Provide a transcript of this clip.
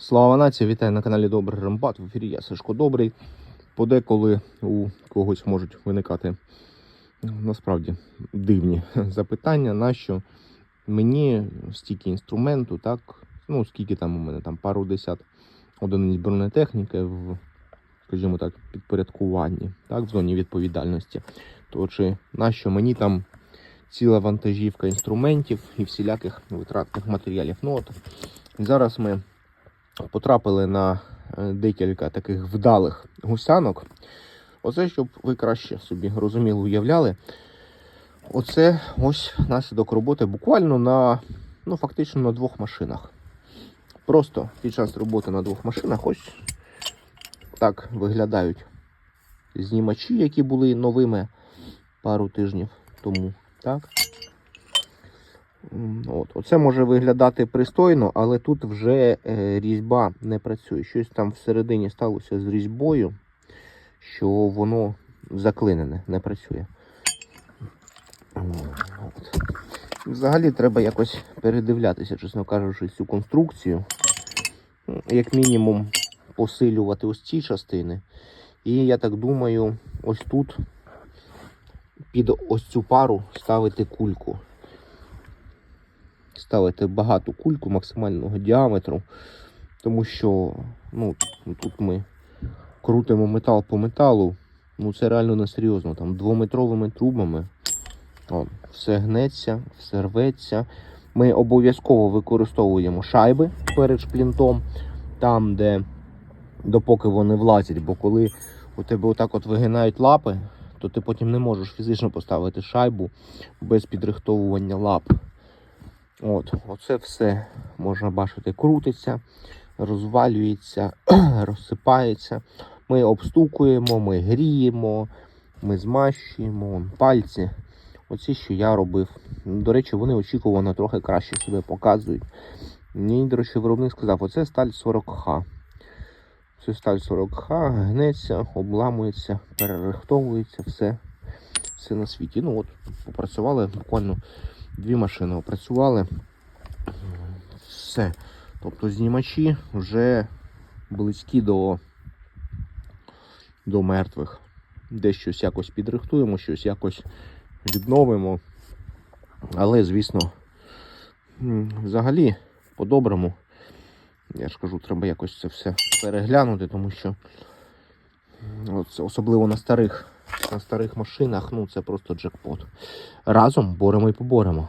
Слава нації, вітаю на каналі Добрий Рембат. В ефірі я Сашко Добрий. Подеколи у когось можуть виникати ну, насправді дивні запитання, нащо мені стільки інструменту, так, ну скільки там у мене там пару десят одиниць бронетехніки в, скажімо так, підпорядкуванні, так, в зоні відповідальності. То чи нащо мені там ціла вантажівка інструментів і всіляких витратних матеріалів? Ну от зараз ми потрапили на е, декілька таких вдалих гусянок. Оце, щоб ви краще собі розуміли, уявляли. Оце ось наслідок роботи буквально на, ну, фактично на двох машинах. Просто під час роботи на двох машинах ось так виглядають знімачі, які були новими пару тижнів тому. Так? От. Оце може виглядати пристойно, але тут вже е, різьба не працює. Щось там всередині сталося з різьбою, що воно заклинене, не працює. От. Взагалі треба якось передивлятися, чесно кажучи, цю конструкцію. Як мінімум посилювати ось ці частини. І я так думаю, ось тут під ось цю пару ставити кульку ставити багату кульку максимального діаметру, тому що ну, тут ми крутимо метал по металу. Ну це реально несерйозно. Там двометровими трубами. О, все гнеться, все рветься. Ми обов'язково використовуємо шайби перед шплінтом, там, де допоки вони влазять, бо коли у тебе отак от вигинають лапи, то ти потім не можеш фізично поставити шайбу без підрихтовування лап. От, оце все можна бачити, крутиться, розвалюється, розсипається. Ми обстукуємо, ми гріємо, ми змащуємо пальці. Оці, що я робив. До речі, вони очікувано трохи краще себе показують. Мені, до речі, виробник сказав, оце сталь 40Х. Це сталь 40Х, гнеться, обламується, перерихтовується, все, все на світі. Ну от, попрацювали буквально дві машини опрацювали. Все. Тобто знімачі вже близькі до, до мертвих. Десь щось якось підрихтуємо, щось якось відновимо. Але, звісно, взагалі, по-доброму, я ж кажу, треба якось це все переглянути, тому що особливо на старих, на старих машинах, ну це просто джекпот разом боремо і поборемо.